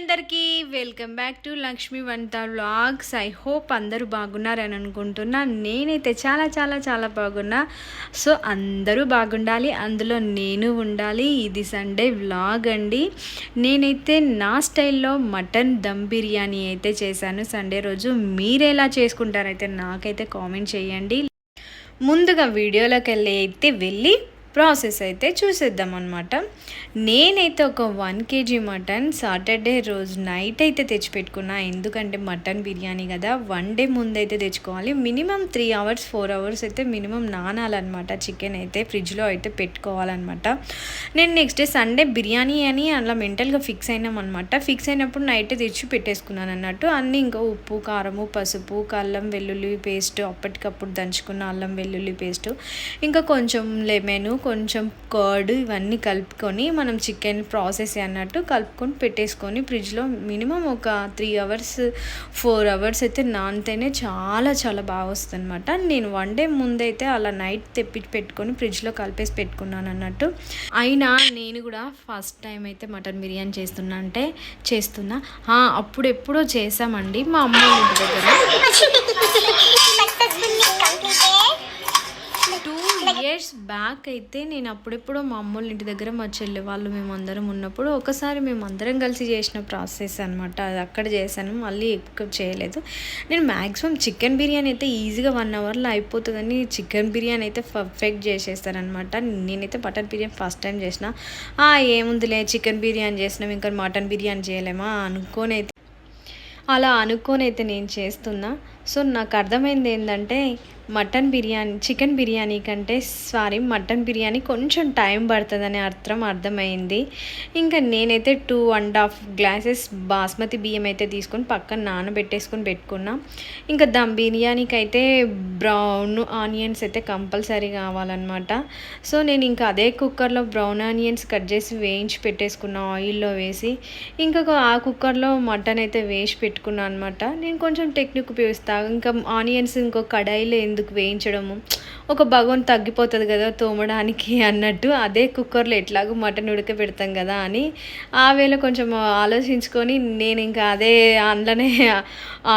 అందరికీ welcome back to Lakshmi వంట vlogs. I hope అందరూ బాగున్నారని అనుకుంటున్నా. నేనైతే చాలా చాలా చాలా బాగున్నా. సో అందరూ బాగుండాలి. అందులో నేను ఉండాలి. ఇది సండే వ్లాగ్ అండి. నేనైతే నా స్టైల్లో మటన్ దమ్ బిర్యానీ అయితే చేశాను సండే రోజు. మీరెలా ఎలా చేసుకుంటారైతే నాకైతే కామెంట్ చేయండి. ముందుగా వీడియోలోకి వెళ్ళి అయితే వెళ్ళి ప్రాసెస్ అయితే చూసేద్దాం అనమాట నేనైతే ఒక వన్ కేజీ మటన్ సాటర్డే రోజు నైట్ అయితే తెచ్చిపెట్టుకున్నా. ఎందుకంటే మటన్ బిర్యానీ కదా వన్ డే ముందైతే తెచ్చుకోవాలి. Minimum three hours four hours అయితే మినిమం నానాలన్నమాట చికెన్ అయితే ఫ్రిడ్జ్లో అయితే పెట్టుకోవాలన్నమాట. నేను నెక్స్ట్ డే సండే బిర్యానీ అని అలా మెంటల్గా ఫిక్స్ అయినాం అనమాట ఫిక్స్ అయినప్పుడు నైట్ తెచ్చి పెట్టేసుకున్నాను అన్నట్టు. అన్నీ ఇంకా ఉప్పు కారము పసుపు అల్లం వెల్లుల్లి పేస్ట్ అప్పటికప్పుడు దంచుకున్న అల్లం వెల్లుల్లి పేస్ట్ ఇంకా కొంచెం లెమెను కొంచెం కర్డ్ ఇవన్నీ కలుపుకొని మనం చికెన్ ప్రాసెస్ అన్నట్టు కలుపుకొని పెట్టేసుకొని ఫ్రిడ్జ్లో మినిమం ఒక త్రీ అవర్స్ ఫోర్ అవర్స్ అయితే నానితేనే చాలా చాలా బాగా వస్తుంది అనమాట నేను వన్ డే ముందైతే అలా నైట్ తెప్పి పెట్టుకొని ఫ్రిడ్జ్లో కలిపేసి పెట్టుకున్నాను అన్నట్టు. అయినా నేను కూడా ఫస్ట్ టైం అయితే మటన్ బిర్యానీ చేస్తున్నా అంటే చేస్తున్నా. ఆ, అప్పుడు ఎప్పుడో చేసామండి మా అమ్మ ఇంటి దగ్గర. టూ ఇయర్స్ బ్యాక్ అయితే నేను అప్పుడెప్పుడో మా అమ్మోళ్ళ ఇంటి దగ్గర మా చెల్లి వాళ్ళు మేము అందరం ఉన్నప్పుడు ఒకసారి మేము అందరం కలిసి చేసిన ప్రాసెస్ అనమాట అది అక్కడ చేశాను మళ్ళీ ఎక్కువ చేయలేదు. నేను మ్యాక్సిమం చికెన్ బిర్యానీ అయితే ఈజీగా వన్ అవర్లో అయిపోతుందని చికెన్ బిర్యానీ అయితే పర్ఫెక్ట్ చేసేస్తానమాట నేనైతే మటన్ బిర్యానీ ఫస్ట్ టైం చేసిన. "ఆ, ఏముందిలే చికెన్ బిర్యానీ చేసినాం ఇంకా మటన్ బిర్యానీ చేయలేమా అనుకొని అయితే అలా అనుకోని అయితే నేను చేస్తున్నా. సో నాకు అర్థమైంది ఏంటంటే మటన్ బిర్యానీ చికెన్ బిర్యానీ కంటే సారీ మటన్ బిర్యానీ కొంచెం టైం పడుతుందని అర్థం అర్థమైంది. ఇంకా నేనైతే two and half glasses basmati బియ్యం అయితే తీసుకొని పక్కన నానబెట్టేసుకొని పెట్టుకున్నా. ఇంకా దమ్ బిర్యానీకి అయితే బ్రౌన్ ఆనియన్స్ అయితే కంపల్సరీ కావాలన్నమాట. సో నేను ఇంకా అదే కుక్కర్లో బ్రౌన్ ఆనియన్స్ కట్ చేసి వేయించి పెట్టేసుకున్నా ఆయిల్లో వేసి ఇంకా ఆ కుక్కర్లో మటన్ అయితే వేసి పెట్టుకున్నాను అనమాట నేను కొంచెం టెక్నిక్ ఉపయోగిస్తాను ఇంకా ఆనియన్స్ ఇంకో కడాయిలో ఎందుకు వేయించడము ఒక బగోన్ తగ్గిపోతుంది కదా తోమడానికి అన్నట్టు అదే కుక్కర్లో ఎట్లాగో మటన్ ఉడకబెడతాం కదా అని. ఆ వేళ కొంచెం ఆలోచించుకొని నేను ఇంకా అదే అందులోనే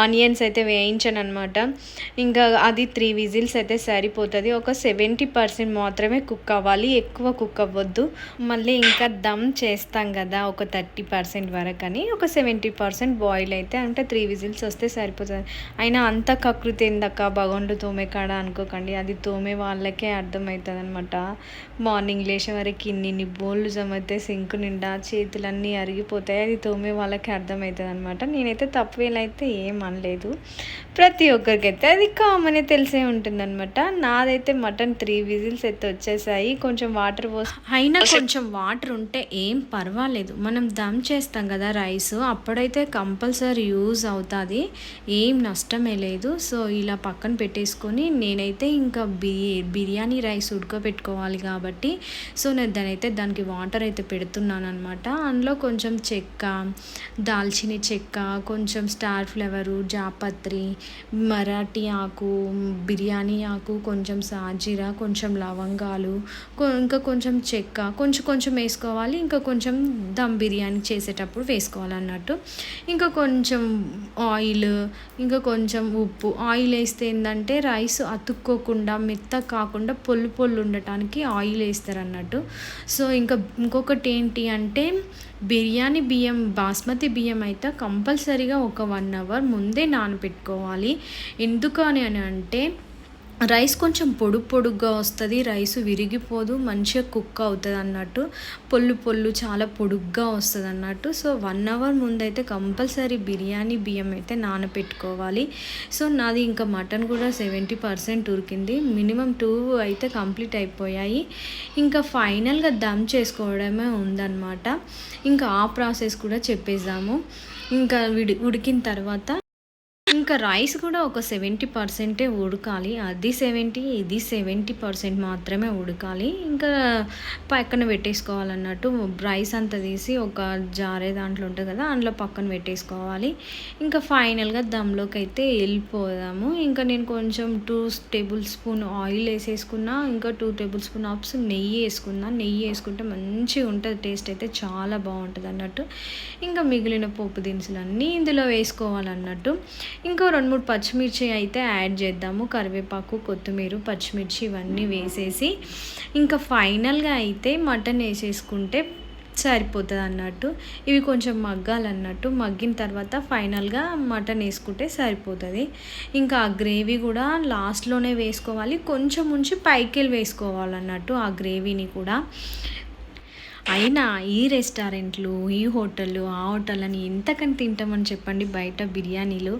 ఆనియన్స్ అయితే వేయించాను అనమాట ఇంకా అది త్రీ విజిల్స్ అయితే సరిపోతుంది. ఒక సెవెంటీ పర్సెంట్ మాత్రమే కుక్ అవ్వాలి. ఎక్కువ కుక్ అవ్వద్దు. మళ్ళీ ఇంకా దమ్ చేస్తాం కదా ఒక థర్టీ పర్సెంట్ వరకు అని ఒక సెవెంటీ పర్సెంట్ బాయిల్ అయితే అంటే త్రీ విజిల్స్ వస్తే సరిపోతుంది. అయినా అంత కకృతి ఏందక్క భగవంతుడు తోమే కాడ అనుకోకండి. అది తోమి వాళ్ళకే అర్థమవుతుంది అనమాట మార్నింగ్ లేచే వరకు ఇన్ని ఇన్ని బోళ్ళు జమైతే సింక్ నిండా చేతులన్నీ అరిగిపోతాయి. అది తోమే వాళ్ళకి అర్థమవుతుంది అనమాట నేనైతే తప్పువేలైతే ఏం అనలేదు. ప్రతి ఒక్కరికైతే అది కామన్ తెలిసే ఉంటుందన్నమాట. నాదైతే మటన్ త్రీ విజిల్స్ అయితే వచ్చేసాయి. కొంచెం వాటర్ పోసి అయినా కొంచెం వాటర్ ఉంటే ఏం పర్వాలేదు. మనం దమ్ చేస్తాం కదా రైస్. అప్పుడైతే కంపల్సరీ యూజ్ అవుతుంది. ఏం నష్టమే లేదు. సో ఇలా పక్కన పెట్టేసుకొని నేనైతే ఇంకా బిర్యా బిర్యానీ రైస్ ఉడకబెట్టుకోవాలి కాబట్టి సో నేను దానైతే దానికి వాటర్ అయితే పెడుతున్నాను అనమాట అందులో కొంచెం చెక్క దాల్చిన చెక్క కొంచెం స్టార్ ఫ్లేవరు జాపత్రి మరాఠీ ఆకు బిర్యానీ ఆకు కొంచెం సాజీరా కొంచెం లవంగాలు కొ- ఇంకా కొంచెం చెక్క కొంచెం కొంచెం వేసుకోవాలి. ఇంకా కొంచెం దమ్ బిర్యానీ చేసేటప్పుడు వేసుకోవాలన్నట్టు. ఇంకా కొంచెం ఆయిల్ ఇంకా కొంచెం ఉప్పు. ఆయిల్ వేస్తే ఏంటంటే రైస్ అతుక్కోకుండా మెత్త కాకుండా పొల్లు పొల్లు ఉండటానికి ఆయిల్ వేస్తారు అన్నట్టు సో ఇంకా ఇంకొకటి ఏంటి అంటే బిర్యానీ బియ్యం బాస్మతి బియ్యం అయితే కంపల్సరీగా ఒక వన్ అవర్ ముందే నానబెట్టుకోవాలి. ఎందుకు అని అని అంటే రైస్ కొంచెం పొడు పొడుగ్గా వస్తుంది రైస్ విరిగిపోదు మంచిగా కుక్ అవుతుంది అన్నట్టు. పొల్లు పొల్లు చాలా పొడుగ్గా వస్తుంది అన్నట్టు. సో వన్ అవర్ ముందైతే కంపల్సరీ బిర్యానీ బియ్యం అయితే నానబెట్టుకోవాలి సో నాది ఇంకా మటన్ కూడా సెవెంటీ పర్సెంట్ ఉరికింది. మినిమం టూ అయితే కంప్లీట్ అయిపోయాయి. ఇంకా ఫైనల్గా దమ్ చేసుకోవడమే ఉందన్నమాట. ఇంకా ఆ ప్రాసెస్ కూడా చెప్పేసాము ఇంకా విడి ఉడికిన తర్వాత ఇంకా రైస్ కూడా ఒక సెవెంటీ పర్సెంటే ఉడకాలి. అది సెవెంటీ ఇది సెవెంటీ పర్సెంట్ మాత్రమే ఉడకాలి. ఇంకా పక్కన పెట్టేసుకోవాలన్నట్టు రైస్ అంతా తీసి ఒక జారే దాంట్లో ఉంటుంది కదా అందులో పక్కన పెట్టేసుకోవాలి. ఇంకా ఫైనల్గా దమ్లోకి అయితే వెళ్ళిపోదాము. ఇంకా నేను కొంచెం టూ టేబుల్ స్పూన్ ఆయిల్ వేసేసుకున్నా ఇంకా టూ టేబుల్ స్పూన్ ఆప్స్ నెయ్యి వేసుకున్నా. నెయ్యి వేసుకుంటే మంచిగా ఉంటుంది టేస్ట్ అయితే చాలా బాగుంటుంది అన్నట్టు ఇంకా మిగిలిన పోపు దినుసులు అన్నీ ఇందులో వేసుకోవాలన్నట్టు. ఇంకో రెండు మూడు పచ్చిమిర్చి అయితే యాడ్ చేద్దాము. కరివేపాకు కొత్తిమీర పచ్చిమిర్చి ఇవన్నీ వేసేసి ఇంకా ఫైనల్గా అయితే మటన్ వేసేసుకుంటే సరిపోతుంది అన్నట్టు. ఇవి కొంచెం మగ్గాలన్నట్టు. మగ్గిన తర్వాత ఫైనల్గా మటన్ వేసుకుంటే సరిపోతుంది. ఇంకా ఆ గ్రేవీ కూడా లాస్ట్లోనే వేసుకోవాలి. కొంచెం ఉంచి పైకి వేసుకోవాలన్నట్టు ఆ గ్రేవీని కూడా. అయినా ఈ రెస్టారెంట్లు ఈ హోటళ్ళు ఆ హోటల్ అని ఎంతకని తింటామని చెప్పండి బయట బిర్యానీలు?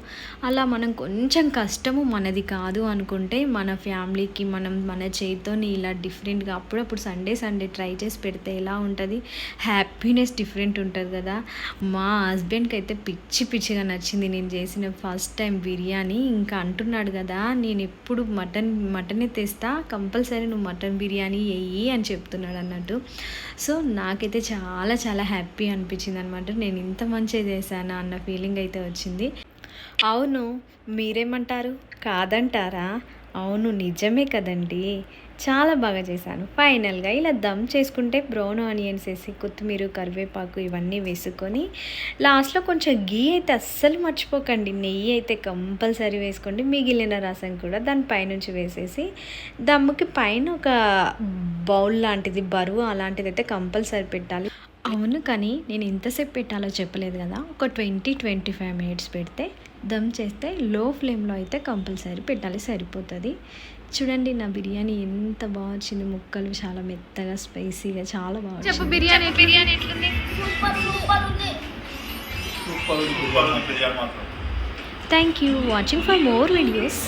అలా మనం కొంచెం కష్టము మనది కాదు అనుకుంటే మన ఫ్యామిలీకి మనం మన చేతితోని ఇలా డిఫరెంట్గా అప్పుడప్పుడు సండే సండే ట్రై చేసి పెడితే ఎలా ఉంటుంది? హ్యాపీనెస్ డిఫరెంట్ ఉంటుంది కదా. మా హస్బెండ్కి అయితే పిచ్చి పిచ్చిగా నచ్చింది నేను చేసిన ఫస్ట్ టైం బిర్యానీ. ఇంకా అంటున్నాడు కదా నేను ఎప్పుడు మటన్ మటనే తెస్తా కంపల్సరీ నువ్వు మటన్ బిర్యానీ వెయ్యి అని చెప్తున్నాడు అన్నట్టు. సో నాకైతే చాలా చాలా హ్యాపీ అనిపించింది అనమాట నేను ఇంత మంచిగా చేశానా అన్న ఫీలింగ్ అయితే వచ్చింది. అవును మీరేమంటారు? కాదంటారా? అవును నిజమే కదండి. చాలా బాగా చేశాను. ఫైనల్గా ఇలా దమ్ చేసుకుంటే బ్రౌన్ ఆనియన్స్ వేసి కొత్తిమీర కరివేపాకు ఇవన్నీ వేసుకొని లాస్ట్లో కొంచెం గీ అయితే అస్సలు మర్చిపోకండి. నెయ్యి అయితే కంపల్సరీ వేసుకోండి. మిగిలిన రసం కూడా దాని పైనుంచి వేసేసి దమ్ముకి పైన ఒక బౌల్ లాంటిది బరువు అలాంటిది అయితే కంపల్సరీ పెట్టాలి. అవును కానీ నేను ఎంతసేపు పెట్టాలో చెప్పలేదు కదా. ఒక ట్వంటీ ట్వంటీ ఫైవ్ మినిట్స్ పెడితే దమ్ చేస్తే లో ఫ్లేమ్లో అయితే కంపల్సరీ పెట్టాలి. సరిపోతుంది. చూడండి నా బిర్యానీ ఎంత బాగా వచ్చింది. ముక్కలు చాలా మెత్తగా స్పైసీగా చాలా బాగా చెప్పు బిర్యానీ బిర్యానీ ఎట్లుంది? సూపర్ సూపర్ ఉంది. సూపర్ ఉంది బిర్యానీ మాత్రం. Thank you watching for more videos